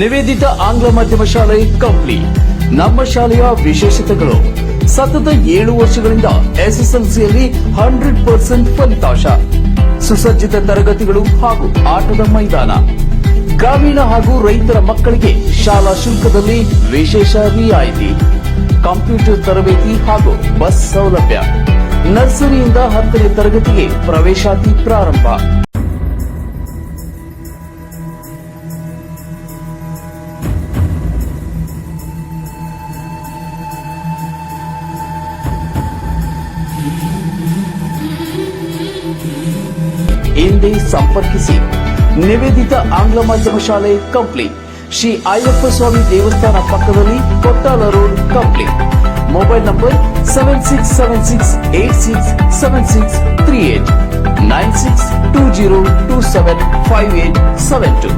ನಿವೇದಿತ ಆಂಗ್ಲ ಮಾಧ್ಯಮ ಶಾಲೆ ಕಂಪ್ಲಿ ನಮ್ಮ ಶಾಲೆಯ ವಿಶೇಷತೆಗಳು. ಸತತ ಏಳು ವರ್ಷಗಳಿಂದ ಎಸ್ಎಸ್ಎಲ್ಸಿಯಲ್ಲಿ ಹಂಡ್ರೆಡ್ ಪರ್ಸೆಂಟ್ ಫಲಿತಾಂಶ. ಸುಸಜ್ಜಿತ ತರಗತಿಗಳು ಹಾಗೂ ಆಟದ ಮೈದಾನ. ಗ್ರಾಮೀಣ ಹಾಗೂ ರೈತರ ಮಕ್ಕಳಿಗೆ ಶಾಲಾ ಶುಲ್ಕದಲ್ಲಿ ವಿಶೇಷ ರಿಯಾಯಿತಿ. ಕಂಪ್ಯೂಟರ್ ತರಬೇತಿ ಹಾಗೂ ಬಸ್ ಸೌಲಭ್ಯ. ನರ್ಸರಿಯಿಂದ ಹತ್ತನೇ ತರಗತಿಗೆ ಪ್ರವೇಶಾತಿ ಪ್ರಾರಂಭ. ಹಿಂದೆ ಸಂಪರ್ಕಿಸಿ. ನಿವೇದಿತ ಆಂಗ್ಲ ಮಾಧ್ಯಮ ಶಾಲೆ ಕಂಪ್ಲಿ ಶ್ರೀ ಅಯ್ಯಪ್ಪ ಸ್ವಾಮಿ ದೇವಸ್ಥಾನ ಪಕ್ಕದಲ್ಲಿ Kottala road Kampli mobile number seven six seven six eight six seven six three eight nine six two zero two seven five eight seven two